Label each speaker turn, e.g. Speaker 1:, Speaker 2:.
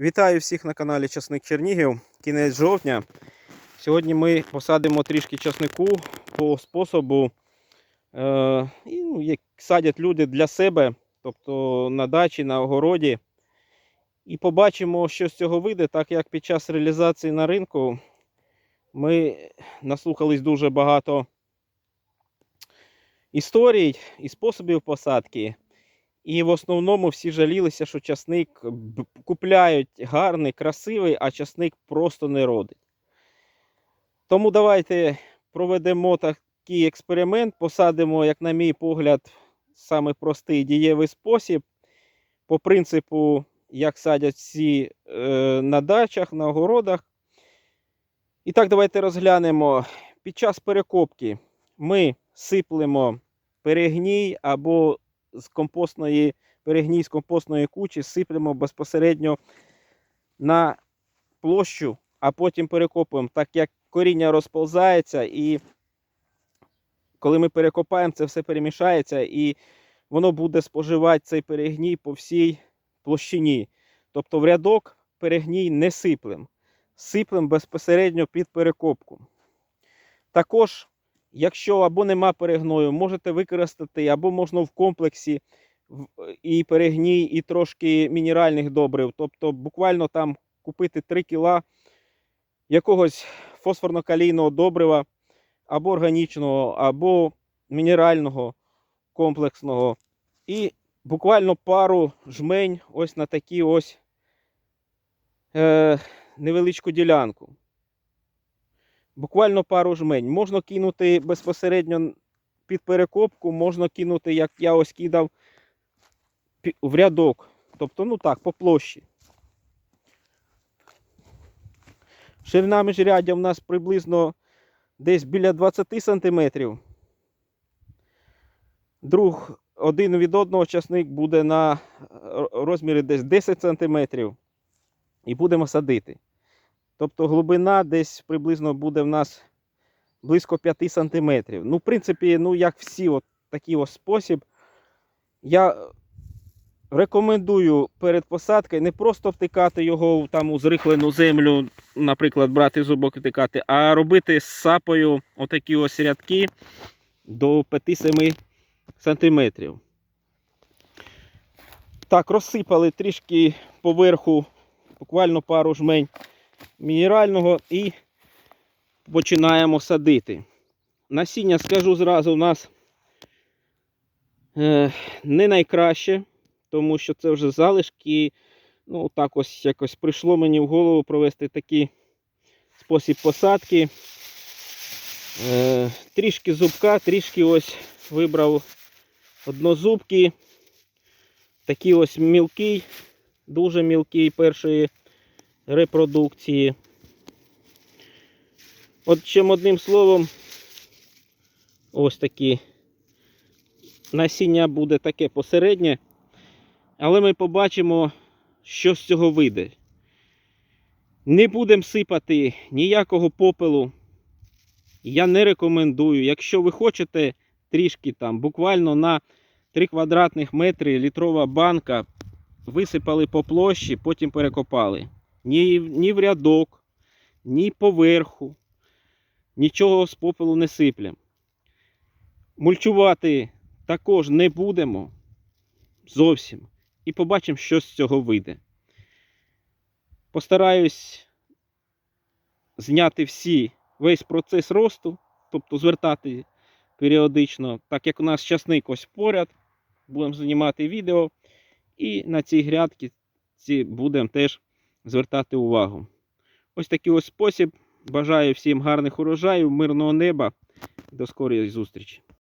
Speaker 1: Вітаю всіх на каналі Часник Чернігів. Кінець жовтня. Сьогодні ми посадимо трішки часнику по способу, е, ну, як садять люди для себе, тобто на дачі, на огороді. І побачимо, що з цього вийде, так як під час реалізації на ринку ми наслухались дуже багато історій і способів посадки. І в основному всі жалілися, що часник купляють гарний, красивий, а часник просто не родить. Тому давайте проведемо такий експеримент, посадимо, як на мій погляд, саме простий дієвий спосіб. По принципу, як садять всі е, на дачах, на огородах. І так, давайте розглянемо. Під час перекопки ми сиплемо перегній або з компостної перегній з компостної кучі сиплемо безпосередньо на площу, а потім перекопуємо, так як коріння розползається, і коли ми перекопаємо, це все перемішається, і воно буде споживати цей перегній по всій площині. Тобто в рядок перегній не сиплем. Сиплем безпосередньо під перекопку. Також Якщо або нема перегною, можете використати, або можна в комплексі і перегній, і трошки мінеральних добрив. Тобто буквально там купити 3 кіла якогось фосфорно-калійного добрива, або органічного, або мінерального комплексного. І буквально пару жмень ось на такі ось е, невеличку ділянку буквально пару жмень. Можна кинути безпосередньо під перекопку, можна кинути, як я ось кидав, в рядок. Тобто, ну так, по площі. Ширина міжряддя в нас приблизно десь біля 20 см. Друг один від одного часник буде на розмірі десь 10 см. І будемо садити. Тобто глибина десь приблизно буде в нас близько 5 см. Ну, в принципі, ну, як всі, от такий ось спосіб. Я рекомендую перед посадкою не просто втикати його там у зрихлену землю, наприклад, брати зубок і втикати, а робити з сапою отакі ось рядки до 5-7 см. Так, розсипали трішки поверху, буквально пару жмень мінерального і починаємо садити. Насіння, скажу зразу, у нас е, не найкраще, тому що це вже залишки. Ну, так ось якось прийшло мені в голову провести такий спосіб посадки. Е, трішки зубка, трішки ось вибрав однозубки. Такий ось мілкий, дуже мілкий першої репродукції. От чим одним словом, ось такі насіння буде таке посереднє, але ми побачимо, що з цього вийде. Не будемо сипати ніякого попелу. Я не рекомендую. Якщо ви хочете трішки там, буквально на 3 квадратних метри літрова банка, висипали по площі, потім перекопали ні, ні в рядок, ні поверху, нічого з попелу не сиплем. Мульчувати також не будемо зовсім. І побачимо, що з цього вийде. Постараюсь зняти всі, весь процес росту, тобто звертати періодично, так як у нас часник ось поряд, будемо знімати відео. І на цій грядці будемо теж звертати увагу. Ось такий ось спосіб. Бажаю всім гарних урожаїв, мирного неба. До скорої зустрічі!